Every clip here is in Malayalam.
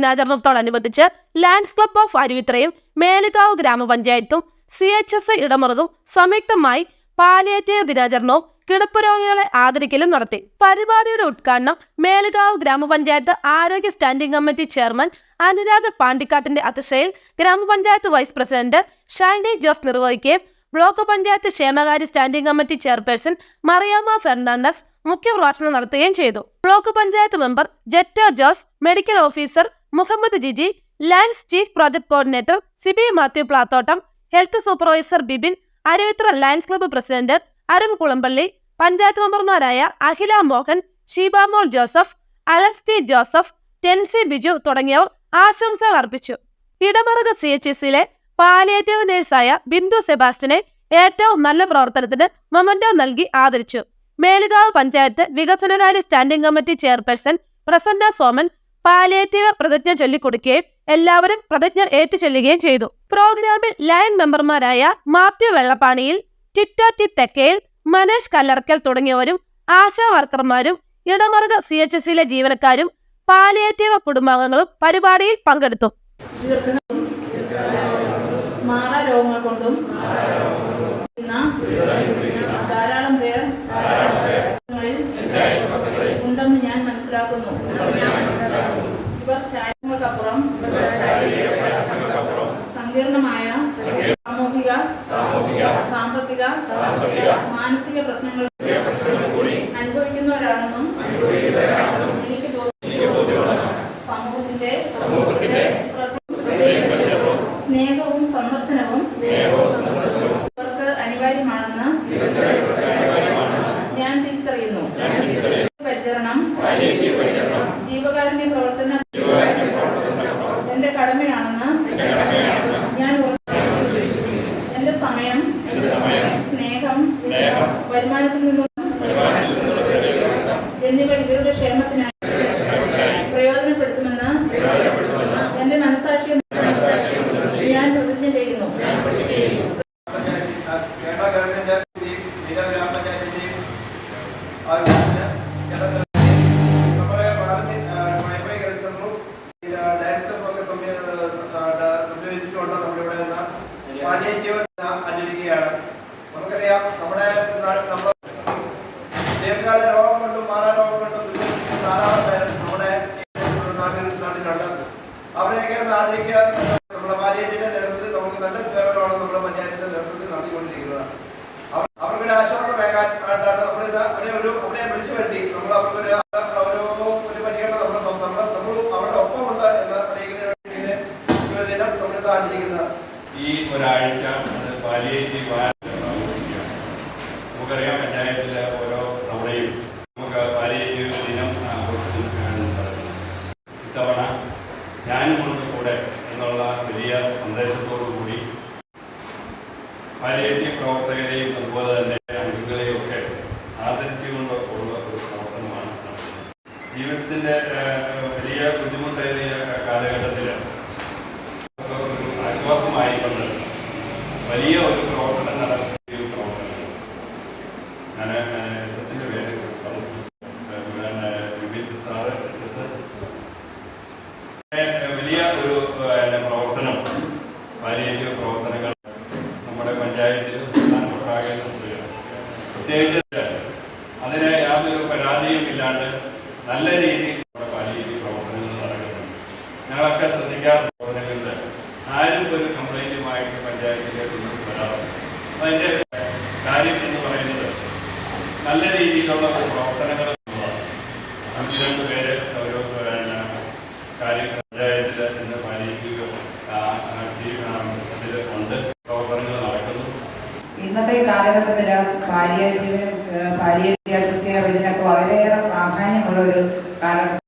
ദിനാചരണത്തോടനുബന്ധിച്ച് ലാൻഡ്സ് ക്ലബ് ഓഫ് അരുവിത്രയും മേലുകാവ് ഗ്രാമപഞ്ചായത്തും സി എച്ച് എസ് ഇടമുറകും സംയുക്തമായി പാലിയേറ്റീവ് ദിനാചരണവും കിടപ്പ് രോഗികളെ ആദരിക്കലും നടത്തി. പരിപാടിയുടെ ഉദ്ഘാടനം മേലുകാവ് ഗ്രാമപഞ്ചായത്ത് ആരോഗ്യ സ്റ്റാൻഡിംഗ് കമ്മിറ്റി ചെയർമാൻ അനുരാഗ് പാണ്ടിക്കാട്ടിന്റെ അധ്യക്ഷയിൽ ഗ്രാമപഞ്ചായത്ത് വൈസ് പ്രസിഡന്റ് ഷൈനി ജോസ് നിർവഹിക്കുകയും ബ്ലോക്ക് പഞ്ചായത്ത് ക്ഷേമകാര്യ standing committee chairperson Mariyama Fernandez മുഖ്യപ്രഭാഷണം നടത്തുകയും ചെയ്തു. Block panchayat member Jetto Jose medical officer Muhammad Jiji lands chief project coordinator Siby Mathew Plathottam health supervisor Bibin Aruvithura Lions club president Arun Kulampally panchayat മെമ്പർമാരായ അഖില മോഹൻ ഷീബാമോൾ ജോസഫ് അലക്സ് ടി ജോസഫ് ടെൻസി ബിജു തുടങ്ങിയവർ ആശംസകൾ അർപ്പിച്ചു. ഇടമറുക സി എച്ച് എസിലെ പാലിയേറ്റീവ് നഴ്സായ ബിന്ദു സെബാസ്റ്റിനെ ഏറ്റവും നല്ല പ്രവർത്തനത്തിന് മൊമന്റോ നൽകി ആദരിച്ചു. മേലുകാവ് പഞ്ചായത്ത് വികസനകാര്യ standing committee chairperson Prasanna Soman palliative പ്രതിജ്ഞ ചൊല്ലിക്കൊടുക്കുകയും എല്ലാവരും പ്രതിജ്ഞ ഏറ്റുചൊല്ലുകയും ചെയ്തു. പ്രോഗ്രാമിൽ ലയൺ മെമ്പർമാരായ മാത്യു വെള്ളപ്പാണിയിൽ ടിറ്റാറ്റി തെക്കയിൽ മനേഷ് കല്ലർക്കൽ തുടങ്ങിയവരും ആശാ വർക്കർമാരും ഇടമറുക സി എച്ച് എസിലെ ജീവനക്കാരും പാലിയേറ്റീവ് കുടുംബാംഗങ്ങളും പരിപാടിയിൽ പങ്കെടുത്തു. അനുഭവിക്കുന്നവരാണെന്നും എനിക്ക് തോന്നുന്നു സമൂഹത്തിന്റെ ശ്രദ്ധ സ്നേഹവും സന്ദർശനവും ഇവർക്ക് അനിവാര്യമാണെന്ന് ഞാൻ തിരിച്ചറിയുന്നു പരിചരണം ജീവകാരുണ്യ പ്രവർത്തന എന്റെ കടമയാണെന്ന് ഞാൻ ഉറച്ചു. എന്റെ സമയം സ്നേഹം വരുമാനത്തിൽ നിന്നും എന്നിവ ഇവരുടെ ക്ഷേമത്തിനായി പ്രയോജനപ്പെടുത്തുമെന്ന് എന്റെ മനസാക്ഷിയെ ഞാൻ പ്രതിജ്ഞ ചെയ്യുന്നു കേരള ഗവൺമെന്റിന്റെയും ജില്ലാ ഗ്രാമപഞ്ചായത്തിന്റെയും ആവശ്യത്തിന് കേരളത്തിൽ നമ്മുടെ പ്രാഥമിക പ്രൈമറി ഹെൽത്ത് സെന്ററും പിന്നെ ഡയസ് ക്ലബൊക്കെ സംയോജിപ്പിച്ചുകൊണ്ട് നമ്മളിവിടെ നിന്ന് പാലിയേറ്റീവ് ആചരിക്കുകയാണ് നമുക്കറിയാം നമ്മുടെ നാട് നമ്മുടെ ദീർഘകാല രോഗം കൊണ്ടും മാറാ രോഗം കൊണ്ടും ദുരിതം ധാരാളം പേർ നമ്മുടെ ഈ നാട്ടിൽ നാട്ടിലുണ്ട് അവരെയൊക്കെ ആദരിക്കാൻ നമ്മുടെ പാലിയേറ്റിന്റെ നേതൃത്വത്തിൽ നമുക്ക് നല്ല സേവനമാണ് നമ്മുടെ പഞ്ചായത്തിന്റെ നേതൃത്വത്തിൽ നടത്തിക്കൊണ്ടിരിക്കുന്നത് അവർ- അവർക്കൊരു ആശ്വാസമേകാൻ ആയിട്ടാണ് നമ്മളിത് അവരെ ഒരു അവരെ വിളിച്ചു വരുത്തി നമ്മൾ അവർക്കൊരു ഒരു ഒരു പരിഗണന നമ്മുടെ സ്വന്തം- നമ്മുടെ നമ്മളും അവരുടെ ഒപ്പമുണ്ട് എന്ന് അറിയിക്കുന്നതിന് വേണ്ടി ഈ ഒരു ദിനം നമ്മളിത് ആചരിക്കുന്നത് ഈ ഒരാഴ്ച അത് പാലിയേറ്റീവ് ആഘോഷിക്കുകയാണ് നമുക്കറിയാം പഞ്ചായത്തിലെ ഓരോ തവണയും നമുക്ക് പാലിയേറ്റീവ് ദിനം ആഘോഷിക്കുകയാണ് പറയുന്നത് ഇത്തവണ ഞാനും കൊണ്ട് കൂടെ എന്നുള്ള വലിയ സന്ദേശത്തോടു കൂടി പാലിയേറ്റീവ് പ്രവർത്തകരെയും അതുപോലെ തന്നെ അംഗങ്ങളെയും ഒക്കെ ആദരിച്ചുകൊണ്ട് ഉള്ള ഒരു പ്രവർത്തനമാണ് ജീവിതത്തിന്റെ വലിയ ബുദ്ധിമുട്ടേറിയ കാലഘട്ടത്തിൽ ഒരു ആശ്വാസമായിക്കൊണ്ട് വലിയ ഒരു പ്രവർത്തനം നടത്തിയ പ്രവർത്തനം ഞാൻ എസത്തിന്റെ പേര് പറഞ്ഞു പിന്നെ വിപിൻ സാറ് എസ് വലിയ ഒരു പിന്നെ, പ്രവർത്തനം പാലിയേറ്റീവ് പ്രവർത്തനങ്ങൾ നമ്മുടെ പഞ്ചായത്തിൽ പ്രധാനപ്പെട്ടാകെ നടത്തുകയാണ് പ്രത്യേകിച്ച് അതിന് യാതൊരു പരാതിയും ഇല്ലാണ്ട് നല്ല രീതിയിൽ നമ്മുടെ പാലിയേറ്റീവ് പ്രവർത്തനങ്ങൾ നടക്കുന്നുണ്ട് ഞങ്ങളൊക്കെ ശ്രദ്ധിക്കാറുണ്ട് പ്രവർത്തനങ്ങളിൽ ആരും ഒരു കംപ്ലൈന്റുമായിട്ട് പഞ്ചായത്തിലേക്ക് ഒന്നും വരാറില്ല. അതിന്റെ കാര്യം എന്ന് പറയുന്നത് നല്ല രീതിയിലുള്ള ഒരു പ്രവർത്തനങ്ങൾ. അഞ്ച് രണ്ട് പേര് ഒരു കാര്യം പഞ്ചായത്തിൽ ഇന്ന് പാലിയേറ്റീവ് അതിൽ ഉണ്ട്. പ്രവർത്തനങ്ങൾ നടക്കുന്നു. ഇന്നത്തെ കാലഘട്ടത്തിൽ പാലിയേറ്റീവ് പാലിയേറ്റീവ് കെയർ ഇതിനൊക്കെ വളരെയേറെ പ്രാധാന്യമുള്ള ഒരു കാലം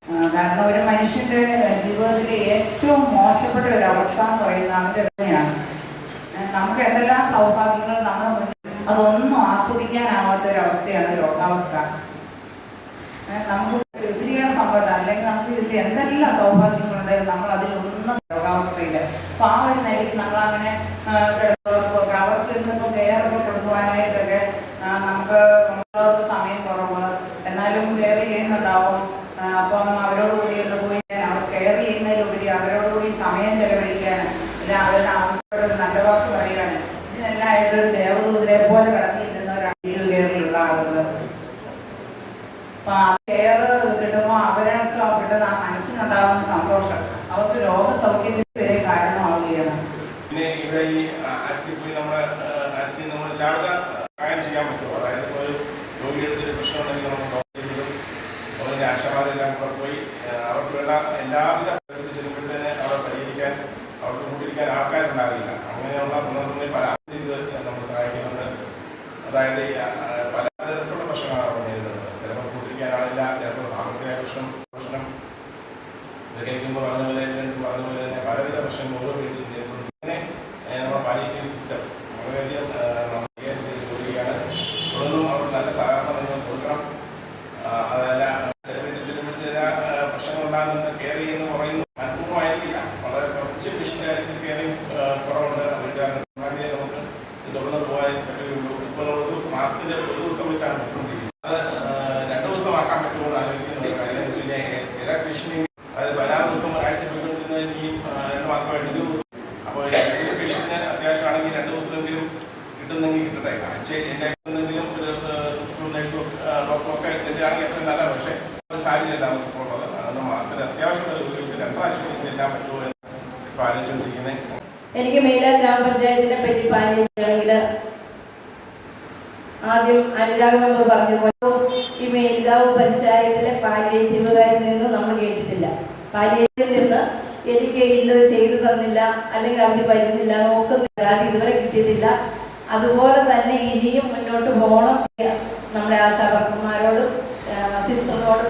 കിടക്കുന്നവർക്കൊക്കെ അവർക്ക് ഇന്നിപ്പോൾ വേറൊക്കെ കൊണ്ടുപോകാനായിട്ടൊക്കെ നമുക്ക് കൊണ്ടുപോകാത്ത സമയം കുറവ്. എന്നാലും കെയർ ചെയ്യുന്നുണ്ടാവും. അപ്പം അവരോടുകൂടി ഒന്ന് പോയി അവർ കെയർ ചെയ്യുന്നതിലുപരി അവരോടുകൂടി സമയം ചെലവഴിക്കാൻ ഇല്ല അവരുടെ ആവശ്യപ്പെട്ട നല്ല വാക്ക് പറയാണ് ഇതിനെല്ലായിട്ട് ഒരു ദേവദൂതരെ പോലെ കടത്തിയിരുന്നവരാണ് ഈ കെയറിലുള്ള ആളുകൾ അപ്പം കെയർ കിട്ടുമ്പോൾ അവരൊക്കെ അവരുടെ മനസ്സിനുണ്ടാകുന്ന സന്തോഷം. അവർക്ക് രോഗസൗഖ്യത്തിന് അതായത് പലതരത്തിലുള്ള പല തരത്തിലുള്ള പ്രശ്നങ്ങളാണ് നേരിടുന്നത് ചിലപ്പോൾ കൂട്ടിരിക്കാൻ ആളില്ല ചിലപ്പോൾ സാമ്പത്തിക പ്രശ്നം പ്രശ്നം ഇതൊക്കെ ഇരിക്കുമ്പോൾ പറഞ്ഞ പോലെ തന്നെ പലവിധ പ്രശ്നങ്ങൾ ഓരോ വീട്ടിലും നേരിടുന്നു ഇങ്ങനെ നമ്മുടെ പാലിറ്റീവ് സിസ്റ്റം വളരെയധികം അതല്ല ചില വീട്ടിൽ ചില വീട്ടിൽ ചില പ്രശ്നങ്ങൾ ഉണ്ടാകുന്ന കെയർ ചെയ്യുന്ന കുറയുന്നു അനുഭവമായിരിക്കില്ല വളരെ കുറച്ച് പേഷ്യന്റ് കെയറിങ് കുറവുണ്ട് വീട്ടുകാരുടെ വളരെ നമുക്ക് ഇത് തുടർന്ന് പോകാൻ പറ്റുകയുള്ളൂ ഇപ്പോൾ ഒരു മാസത്തിൽ ഒരു ദിവസം വെച്ചാണ് പോയിക്കൊണ്ടിരിക്കുന്നത് അത് ഏഹ്, രണ്ട് ദിവസമാക്കാൻ പറ്റുമോ എന്ന് ആലോചിക്കുന്ന ഒരു കാര്യം എന്ന് വെച്ച് കഴിഞ്ഞാൽ ചില ഭീഷണി അത് പതിനാറ് ദിവസം ഒരാഴ്ച പോയിക്കൊണ്ടിരുന്ന ഇനിയും ആ, രണ്ട് മാസമായിട്ട് ഒരു ദിവസം അപ്പോൾ രണ്ട് പേഷ്യന്റിന് അത്യാവശ്യമാണെങ്കിൽ രണ്ട് ദിവസമെങ്കിലും കിട്ടുന്നെങ്കിൽ കിട്ടട്ടെ ആഴ്ച എന്റെ എന്തെങ്കിലും ഒരു സിസ്റ്റർ നഴ്സും ഡോക്ടറും ഒക്കെ ചെല്ലുകയാണെങ്കിൽ അത്രയും നല്ല പക്ഷേ ഒരു സാഹചര്യം നമുക്ക് ഇപ്പോൾ ഉള്ളത് അതുകൊണ്ട് മാസത്തിൽ അത്യാവശ്യം ഒരു ഒരു രണ്ട് പ്രാവശ്യം ചെല്ലാൻ പറ്റുമോ എന്ന് ഇപ്പോൾ ആലോചിച്ചുകൊണ്ടിരിക്കുന്നത് എനിക്ക് മേല ഗ്രാമപഞ്ചായത്തിനെ പറ്റി പറയുകയാണെങ്കിൽ ആദ്യം അനുരാഗ് മെമ്പർ പറഞ്ഞു ഈ മേൽഗാവ് പഞ്ചായത്തിലെ പാലിയേറ്റീവുകാരിൽ നിന്ന് നമ്മൾ കേട്ടിട്ടില്ല. പാലിയേറ്റീവിൽ നിന്ന് എനിക്ക് ഇന്നത് ചെയ്തു തന്നില്ല അല്ലെങ്കിൽ അവർ വരുന്നില്ല നോക്കുന്നില്ല അത് ഇതുവരെ കിട്ടിയിട്ടില്ല. അതുപോലെ തന്നെ ഇനിയും മുന്നോട്ട് പോകണം നമ്മുടെ ആശാവർക്കന്മാരോടും സിസ്റ്ററിനോടും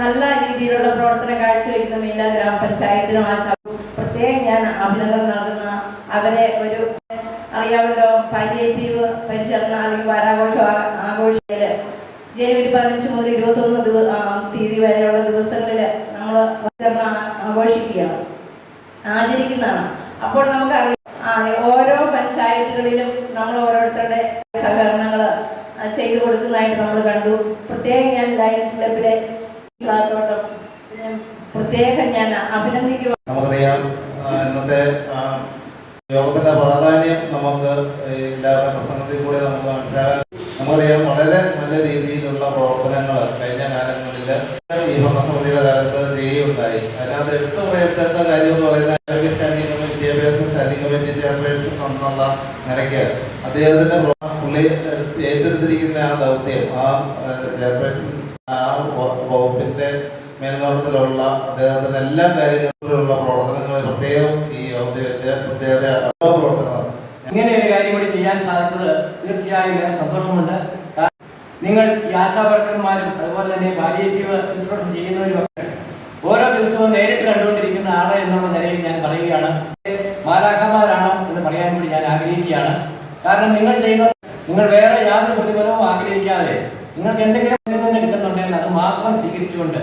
നല്ല രീതിയിലുള്ള പ്രവർത്തനം കാഴ്ചവെക്കുന്ന മീന ഗ്രാമപഞ്ചായത്തിനും ആശാവും പ്രത്യേകം ഞാൻ അഭിനന്ദനം നൽകുന്ന അവരെ ഒരു അറിയാമല്ലോ പാലിയേറ്റീവ് പരിചരണം അല്ലെങ്കിൽ വാരാഘോഷ ആഘോഷിക്കൽ. ജനുവരി പതിനഞ്ച് മുതൽ ഇരുപത്തൊന്ന് ദിവസം തീയതി വരെയുള്ള ദിവസങ്ങളിൽ നമ്മൾ ആഘോഷിക്കുകയാണ് ആചരിക്കുന്നതാണ്. അപ്പോൾ നമുക്കറിയാം അറിയാം ഓരോ പഞ്ചായത്തുകളിലും നമ്മൾ ഓരോരുത്തരുടെ സഹകരണങ്ങൾ ചെയ്തു കൊടുക്കുന്നതായിട്ട് നമ്മൾ കണ്ടു. പ്രത്യേകം ഞാൻ ലയൻസ് ക്ലബിലെ പ്രത്യേകം ഞാൻ അഭിനന്ദിക്കുക ഇന്നത്തെ യോഗത്തിന്റെ പ്രാധാന്യം നമുക്ക് എല്ലാവരുടെ പ്രസംഗത്തിൽ കൂടെ നമുക്ക് മനസ്സിലാകാൻ നമുക്കറിയാം വളരെ നല്ല രീതിയിലുള്ള പ്രവർത്തനങ്ങൾ കഴിഞ്ഞ കാലങ്ങളിൽ ഈ ഭരണസമിതിയുടെ കാലത്ത് ചെയ്യുകയുണ്ടായി. അതിനകത്ത് എടുത്തു പറയത്തക്ക കാര്യം എന്ന് പറയുന്നത് ആരോഗ്യ സ്റ്റാൻഡിംഗ് കമ്മിറ്റി വിദ്യാഭ്യാസ സ്റ്റാൻഡിംഗ് കമ്മിറ്റി ചെയർപേഴ്സൺ എന്നുള്ള നിലയ്ക്ക് അദ്ദേഹത്തിന്റെ പുള്ളി ഏറ്റെടുത്തിരിക്കുന്ന ആ ദൗത്യം ആ ചെയർപേഴ്സൺ ആ വകുപ്പിന്റെ മേൽനോട്ടത്തിലുള്ള അദ്ദേഹത്തിന്റെ എല്ലാ കാര്യങ്ങളിലുള്ള പ്രവർത്തനങ്ങൾ പ്രത്യേകം ഈ പ്രത്യേക ഇങ്ങനെ ഒരു കാര്യം കൂടി ചെയ്യാൻ സാധിച്ചത് തീർച്ചയായും ഏറെ സന്തോഷമുണ്ട്. നിങ്ങൾ ഈ ആശാവർക്കന്മാരും അതുപോലെ തന്നെ പാലിയേറ്റീവ് ശുശ്രൂഷ ചെയ്യുന്നവരും ഓരോ ദിവസവും നേരിട്ട് കണ്ടുകൊണ്ടിരിക്കുന്ന ആളെ എന്നുള്ള നിലയിൽ ഞാൻ പറയുകയാണ്. മാലാഖമാരാണ് എന്ന് പറയാൻ കൂടി ഞാൻ ആഗ്രഹിക്കുകയാണ്. കാരണം നിങ്ങൾ ചെയ്യുന്ന നിങ്ങൾ വേറെ യാതൊരു പ്രതിഫലവും ആഗ്രഹിക്കാതെ നിങ്ങൾക്ക് എന്തെങ്കിലും കിട്ടുന്നുണ്ടെങ്കിൽ അത് മാത്രം സ്വീകരിച്ചുകൊണ്ട്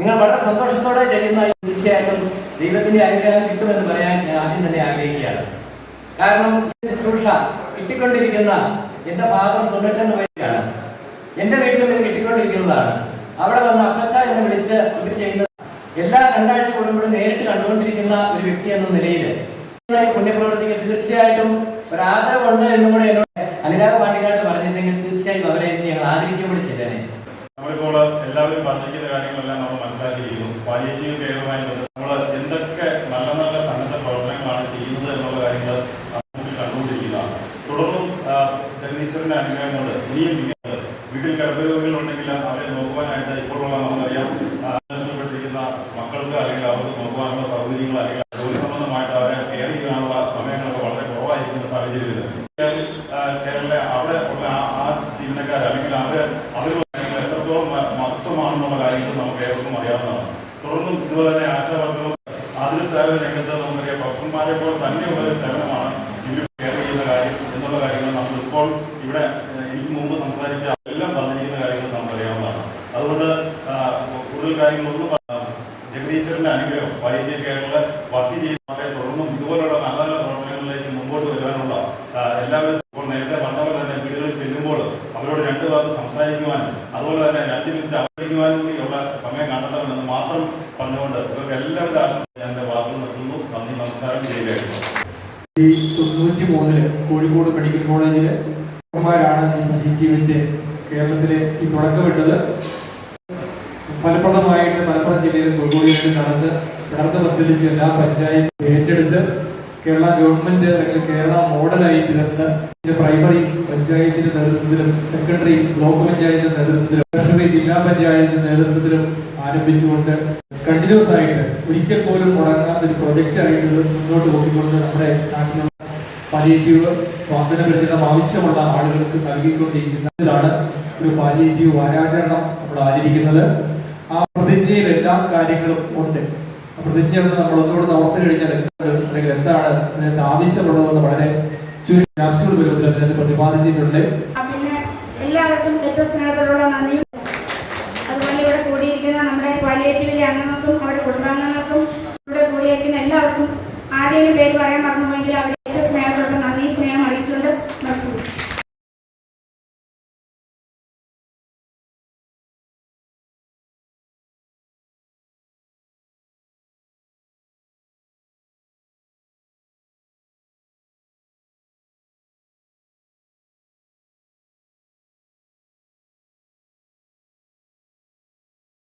നിങ്ങൾ വളരെ സന്തോഷത്തോടെ ചെയ്യുന്ന തീർച്ചയായിട്ടും ദൈവത്തിന്റെ അനുഗ്രഹം കിട്ടുമെന്ന് പറയാൻ ഞാൻ ആദ്യം തന്നെ ആഗ്രഹിക്കുകയാണ്. കാരണം ശുശ്രൂഷ കിട്ടിക്കൊണ്ടിരിക്കുന്ന എന്റെ ഭാഗം തൊണ്ണൂറ്റൊന്ന് വയസ്സാണ് എന്റെ വീട്ടിൽ നിന്ന് കിട്ടിക്കൊണ്ടിരിക്കുന്നതാണ്. അവിടെ വന്ന് അപ്പച്ച എന്ന് വിളിച്ച് ഇവർ ചെയ്യുന്ന എല്ലാ രണ്ടാഴ്ച കൂടുമ്പോഴും നേരിട്ട് കണ്ടുകൊണ്ടിരിക്കുന്ന ഒരു വ്യക്തി എന്ന നിലയിൽ പുണ്യപ്രവർത്തിക്ക് തീർച്ചയായിട്ടും ഒരു ആദരവുണ്ട് എന്നും കൂടെ എന്നോട് അനുരാഗ് പാണ്ടിക്കാട്ട് പറഞ്ഞിട്ടുണ്ടെങ്കിൽ തീർച്ചയായും അവരെ ഇന്ന് ഞങ്ങൾ ആദരിക്കും കൂടി ചെയ്തേനെ നമ്മളിപ്പോൾ എല്ലാവരും പറഞ്ഞിരിക്കുന്ന കാര്യങ്ങളെല്ലാം നമ്മൾ മനസ്സിലാക്കിയിരിക്കുന്നു പാലിയേറ്റീവ് കെയറുമായി ബന്ധപ്പെട്ട് നമ്മൾ എന്തൊക്കെ നല്ല നല്ല സന്നദ്ധ പ്രവർത്തനങ്ങളാണ് ചെയ്യുന്നത് എന്നുള്ള കാര്യങ്ങൾ നമുക്ക് കണ്ടുകൊണ്ടിരിക്കുന്നതാണ് തുടർന്നും ആ, ജഗദീശ്വരന്റെ അനുഗ്രഹം ഇനിയും വീട്ടിൽ വീട്ടിൽ കിടപ്പുരോഗികളുണ്ടെങ്കിൽ അവരെ നോക്കുവാനായിട്ട് ഇപ്പോഴുള്ള നമുക്കറിയാം. ആ, നഷ്ടപ്പെട്ടിരിക്കുന്ന മക്കൾക്ക് അല്ലെങ്കിൽ അവർക്ക് നോക്കുവാനുള്ള സൗകര്യങ്ങൾ അല്ലെങ്കിൽ ജോലി സംബന്ധമായിട്ട് അവരെ കെയർ ചെയ്യാനുള്ള സമയങ്ങളൊക്കെ വളരെ കുറവായിരിക്കുന്ന സാഹചര്യത്തിൽ. കേരള അവിടെ ഉള്ള ആ- ജീവനക്കാർ അല്ലെങ്കിൽ അവർ അവർ എത്രത്തോളം മഹത്വമാണെന്നുള്ള കാര്യങ്ങൾ നമുക്ക് ഏവർക്കും അറിയാവുന്നതാണ്. തുടർന്നും ഇതുപോലെ തന്നെ ആശാവർക്കും ആതുര സേവന രംഗത്ത് നമുക്കറിയാം ഡോക്ടർമാരെ പോലെ തന്നെയുള്ള ഒരു സേവനമാണ് ഇവർ കെയർ ചെയ്യുന്ന കാര്യം എന്നുള്ള കാര്യങ്ങൾ നമ്മൾ ഇപ്പോൾ ഇവിടെ ഏഹ്, എനിക്ക് മുമ്പ് സംസാരിച്ച എല്ലാം പറഞ്ഞിരിക്കുന്ന കാര്യങ്ങൾ നമുക്കറിയാവുന്നതാണ് അതുകൊണ്ട് ആ, കൂടുതൽ കാര്യങ്ങളൊന്നും ആ, ജഗദീശ്വരന്റെ അനുഗ്രഹം വൈദ്യ കേരള വർക്ക് ചെയ്യുന്നവരെ തുടർന്നും ഇതുപോലുള്ള നല്ല നല്ല പ്രവർത്തനങ്ങളിലേക്ക് മുമ്പോട്ട് വരുവാനുള്ള ആ, എല്ലാവരും ഇപ്പോൾ നേരത്തെ പറഞ്ഞ പോലെ തന്നെ വീടുകളിൽ ചെല്ലുമ്പോൾ അവരോട് രണ്ട് വാക്ക് സംസാരിക്കുവാനും അതുപോലെ തന്നെ രണ്ട് മിനിറ്റ് അവതരിക്കുവാനും കൂടി ഉള്ള സമയം കണ്ടെത്തണമെന്ന് മാത്രം പറഞ്ഞുകൊണ്ട് ഇവർക്ക് എല്ലാവിധ എന്റെ വാക്കുകൾ നിർത്തുന്നു. നന്ദി നമസ്കാരം. ചെയ്യുകയായിരുന്നു ഈ തൊണ്ണൂറ്റി മൂന്നിൽ കോഴിക്കോട് മെഡിക്കൽ കോളേജിൽ ഡോക്ടർമാരാണ് ജിറ്റിവിന്റെ കേരളത്തിലെ ഈ തുടക്കമിട്ടത് ഫലപ്രദമായിട്ട് മലപ്പുറം ജില്ലയിൽ കോഴിക്കോട് നടന്ന് നടന്ന് പദ്ധതിച്ച് എല്ലാ പഞ്ചായത്തും ഏറ്റെടുത്ത് കേരള ഗവൺമെന്റ് അല്ലെങ്കിൽ കേരള മോഡലായി തീർന്ന് പ്രൈമറി പഞ്ചായത്തിന്റെ നേതൃത്വത്തിലും സെക്കൻഡറി ബ്ലോക്ക് പഞ്ചായത്തിന്റെ നേതൃത്വത്തിലും ട്രഷറി ജില്ലാ പഞ്ചായത്തിന്റെ നേതൃത്വത്തിലും ആരംഭിച്ചുകൊണ്ട് കണ്ടിന്യൂസ് ആയിട്ട് ഒരിക്കൽ പോലും മുടങ്ങാത്ത ഒരു പ്രൊജക്റ്റ് ആയിട്ട് മുന്നോട്ട് പോയിക്കൊണ്ട് നമ്മുടെ നാട്ടിലുള്ള പാലിയേറ്റീവ് സ്വാതന്ത്ര്യപ്രചരണം ആവശ്യമുള്ള ആളുകൾക്ക് നൽകിക്കൊണ്ടിരിക്കുന്നതിലാണ് ഒരു പാലിയേറ്റീവ് വാരാചരണം നമ്മൾ ആചരിക്കുന്നത്. ആ പ്രതിജ്ഞയിൽ എല്ലാ കാര്യങ്ങളും ഉണ്ട്. പ്രതിജ്ഞ നമ്മൾ ഒന്നുകൂടെ ഓർത്തു കഴിഞ്ഞാൽ അല്ലെങ്കിൽ എന്താണ് ഇതിനകത്ത് ആവശ്യമുള്ളതെന്ന് വളരെ ചുരുക്കി അതിനകത്ത് പ്രതിപാദിച്ചിട്ടുണ്ട്. എല്ലാവർക്കും അതുപോലെ ഇവിടെ കൂടിയിരിക്കുന്ന നമ്മുടെ പാലിയേറ്റീവിലെ അംഗങ്ങൾക്കും അവരുടെ കുടുംബാംഗങ്ങൾക്കും ഇവിടെ കൂടിയിരിക്കുന്ന എല്ലാവർക്കും ആരെയും പേര് പറയാൻ മറന്നുപോയെങ്കിൽ അവർ